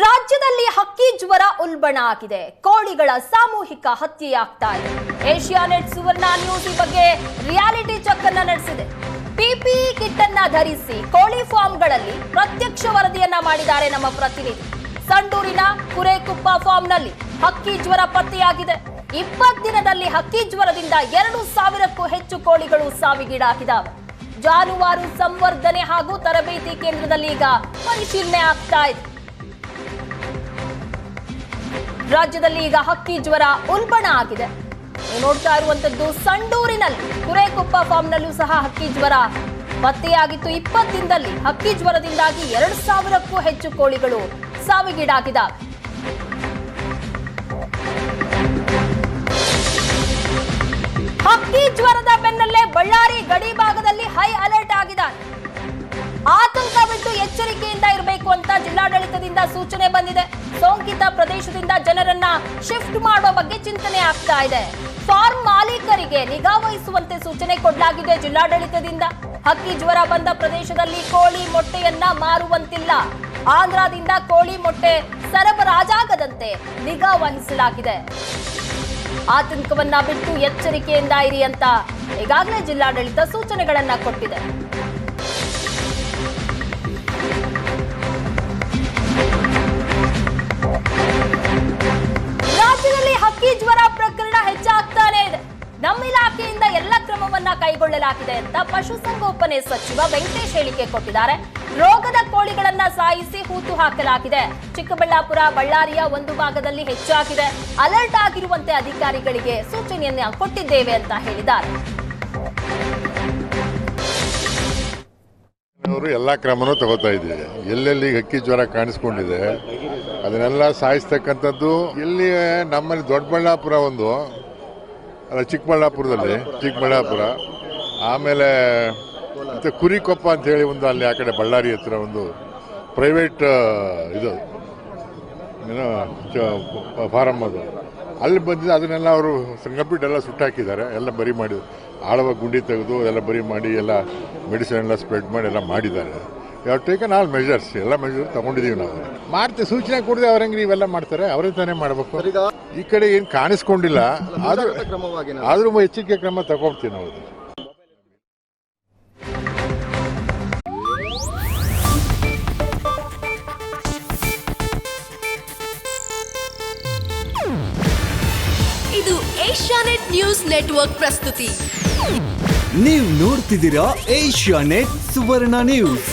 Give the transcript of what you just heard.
ರಾಜ್ಯದಲ್ಲಿ ಹಕ್ಕಿ ಜ್ವರ ಉಲ್ಬಣ ಆಗಿದೆ. ಕೋಳಿಗಳ ಸಾಮೂಹಿಕ ಹತ್ಯೆಯಾಗ್ತಾ ಇದೆ. ಏಷ್ಯಾನೆಟ್ ಸುವರ್ಣ ನ್ಯೂಸ್ ಈ ಬಗ್ಗೆ ರಿಯಾಲಿಟಿ ಚೆಕ್ ಅನ್ನ ನಡೆಸಿದೆ. ಪಿಪಿಇ ಕಿಟ್ ಅನ್ನ ಧರಿಸಿ ಕೋಳಿ ಫಾರ್ಮ್ಗಳಲ್ಲಿ ಪ್ರತ್ಯಕ್ಷ ವರದಿಯನ್ನ ಮಾಡಿದ್ದಾರೆ ನಮ್ಮ ಪ್ರತಿನಿಧಿ. ಸಂಡೂರಿನ ಕುರೇಕುಪ್ಪ ಫಾರ್ಮ್ನಲ್ಲಿ ಹಕ್ಕಿ ಜ್ವರ ಪತ್ತೆಯಾಗಿದೆ. ಇಪ್ಪತ್ತು ದಿನದಲ್ಲಿ ಹಕ್ಕಿ ಜ್ವರದಿಂದ ಎರಡು ಸಾವಿರಕ್ಕೂ ಹೆಚ್ಚು ಕೋಳಿಗಳು ಸಾವಿಗೀಡಾಗಿದ್ದಾವೆ. ಜಾನುವಾರು ಸಂವರ್ಧನೆ ಹಾಗೂ ತರಬೇತಿ ಕೇಂದ್ರದಲ್ಲಿ ಈಗ ಪರಿಶೀಲನೆ ಆಗ್ತಾ ಇದೆ. ರಾಜ್ಯದಲ್ಲಿ ಈಗ ಹಕ್ಕಿ ಜ್ವರ ಉಲ್ಬಣ ಆಗಿದೆ. ನೋಡ್ತಾ ಇರುವಂತದ್ದು ಸಂಡೂರಿನಲ್ಲಿ ಕುರೇಕೊಪ್ಪ ಫಾರ್ಮ್ನಲ್ಲೂ ಸಹ ಹಕ್ಕಿ ಜ್ವರ ಪತ್ತೆಯಾಗಿತ್ತು. ಇಪ್ಪತ್ತು ದಿನದಲ್ಲಿ ಹಕ್ಕಿ ಜ್ವರದಿಂದಾಗಿ ಎರಡು ಸಾವಿರಕ್ಕೂ ಹೆಚ್ಚು ಕೋಳಿಗಳು ಸಾವಿಗೀಡಾಗಿದ್ದಾವೆ ಹಕ್ಕಿ ಜ್ವರದ ಬೆನ್ನಲ್ಲೇ ಬಳ್ಳಾರಿ ಗಡಿ ಭಾಗದಲ್ಲಿ ಜಿಲ್ಲಾಡಳಿತದಿಂದ ಸೂಚನೆ ಬಂದಿದೆ. ಸೋಂಕಿತ ಪ್ರದೇಶದಿಂದ ಜನರನ್ನ ಶಿಫ್ಟ್ ಮಾಡುವ ಬಗ್ಗೆ ಚಿಂತನೆ ಆಗ್ತಾ ಇದೆ. ಫಾರ್ಮ್ ಮಾಲೀಕರಿಗೆ ನಿಗಾ ವಹಿಸುವಂತೆ ಸೂಚನೆ ಕೊಡಲಾಗಿದೆ ಜಿಲ್ಲಾಡಳಿತದಿಂದ. ಹಕ್ಕಿ ಜ್ವರ ಬಂದ ಪ್ರದೇಶದಲ್ಲಿ ಕೋಳಿ ಮೊಟ್ಟೆಯನ್ನ ಮಾರುವಂತಿಲ್ಲ. ಆಂಧ್ರದಿಂದ ಕೋಳಿ ಮೊಟ್ಟೆ ಸರಬರಾಜಾಗದಂತೆ ನಿಗಾ ವಹಿಸಲಾಗಿದೆ. ಆತಂಕವನ್ನ ಬಿಟ್ಟು ಎಚ್ಚರಿಕೆಯಿಂದ ಇರಿ ಅಂತ ಈಗಾಗಲೇ ಜಿಲ್ಲಾಡಳಿತ ಸೂಚನೆಗಳನ್ನ ಕೊಟ್ಟಿದೆ. ನಮ್ಮ ಇಲಾಖೆಯಿಂದ ಎಲ್ಲ ಕ್ರಮವನ್ನ ಕೈಗೊಳ್ಳಲಾಗಿದೆ ಅಂತ ಪಶುಸಂಗೋಪನೆ ಸಚಿವ ವೆಂಕಟೇಶ್ ಹೇಳಿಕೆ ಕೊಟ್ಟಿದ್ದಾರೆ. ರೋಗದ ಕೋಳಿಗಳನ್ನ ಸಾಯಿಸಿ ಹೂತು ಹಾಕಲಾಗಿದೆ. ಚಿಕ್ಕಬಳ್ಳಾಪುರ, ಬಳ್ಳಾರಿಯ ಒಂದು ಭಾಗದಲ್ಲಿ ಹೆಚ್ಚಾಗಿದೆ. ಅಲರ್ಟ್ ಆಗಿರುವಂತೆ ಅಧಿಕಾರಿಗಳಿಗೆ ಸೂಚನೆಯನ್ನ ಕೊಟ್ಟಿದ್ದೇವೆ ಅಂತ ಹೇಳಿದ್ದಾರೆ. ಎಲ್ಲ ಕ್ರಮನೂ ತಗೋತಾ ಇದ್ದೀವಿ. ಎಲ್ಲೆಲ್ಲಿ ಹಕ್ಕಿ ಜ್ವರ ಕಾಣಿಸ್ಕೊಂಡಿದೆ, ಅದನ್ನೆಲ್ಲ ಸಾಯಿಸ್ತಕ್ಕಂಥದ್ದು ಇಲ್ಲಿ ನಮ್ಮಲ್ಲಿ ದೊಡ್ಡಬಳ್ಳಾಪುರ ಒಂದು ಅಲ್ಲ, ಚಿಕ್ಕಬಳ್ಳಾಪುರದಲ್ಲಿ, ಚಿಕ್ಕಬಳ್ಳಾಪುರ. ಆಮೇಲೆ ಮತ್ತು ಕುರಿಕೊಪ್ಪ ಅಂತ ಹೇಳಿ ಒಂದು ಅಲ್ಲಿ ಆ ಕಡೆ ಬಳ್ಳಾರಿ ಹತ್ರ ಒಂದು ಪ್ರೈವೇಟ್ ಇದು, ಏನೋ ಫಾರಮ್ ಅದು. ಅಲ್ಲಿ ಬಂದಿದ್ದು ಅದನ್ನೆಲ್ಲ ಅವರು ಸಂಗಪಿಟ್ಟೆಲ್ಲ ಸುಟ್ಟಾಕಿದ್ದಾರೆ. ಎಲ್ಲ ಬರಿ ಮಾಡಿ, ಆಳವಾಗಿ ಗುಂಡಿ ತೆಗೆದು ಎಲ್ಲ ಬರಿ ಮಾಡಿ ಎಲ್ಲ ಮೆಡಿಸಿನ್ ಎಲ್ಲ ಸ್ಪ್ರೆಡ್ ಮಾಡಿ ಎಲ್ಲ ಮಾಡಿದ್ದಾರೆ. ಟೇಕನ್ ಆಲ್ ಮೆಜರ್ಸ್ ಎಲ್ಲ ಮೆಜರ್ ತಗೊಂಡಿದೀವಿ ನಾವು. ಮಾಡ್ತೀವಿ ಸೂಚನೆ ಕೊಡದೆ ಅವ್ರ ಹೆಂಗೆ ಇವೆಲ್ಲ ಮಾಡ್ತಾರೆ ಅವರೇ ತಾನೇ ಮಾಡಬೇಕು. ಈ ಕಡೆ ಏನು ಕಾಣಿಸ್ಕೊಂಡಿಲ್ಲ ಆದ್ರೂ ಆದ್ರೂ ಎಚ್ಚರಿಕೆ ಕ್ರಮ ತಗೊಳ್ತೀವಿ ನಾವು. ಇದು ಏಷ್ಯಾನೆಟ್ ನ್ಯೂಸ್ ನೆಟ್ವರ್ಕ್ ಪ್ರಸ್ತುತಿ. ನೀವು ನೋಡ್ತಿದ್ದೀರಾ ಏಷ್ಯಾ ನೆಟ್ ಸುವರ್ಣ ನ್ಯೂಸ್.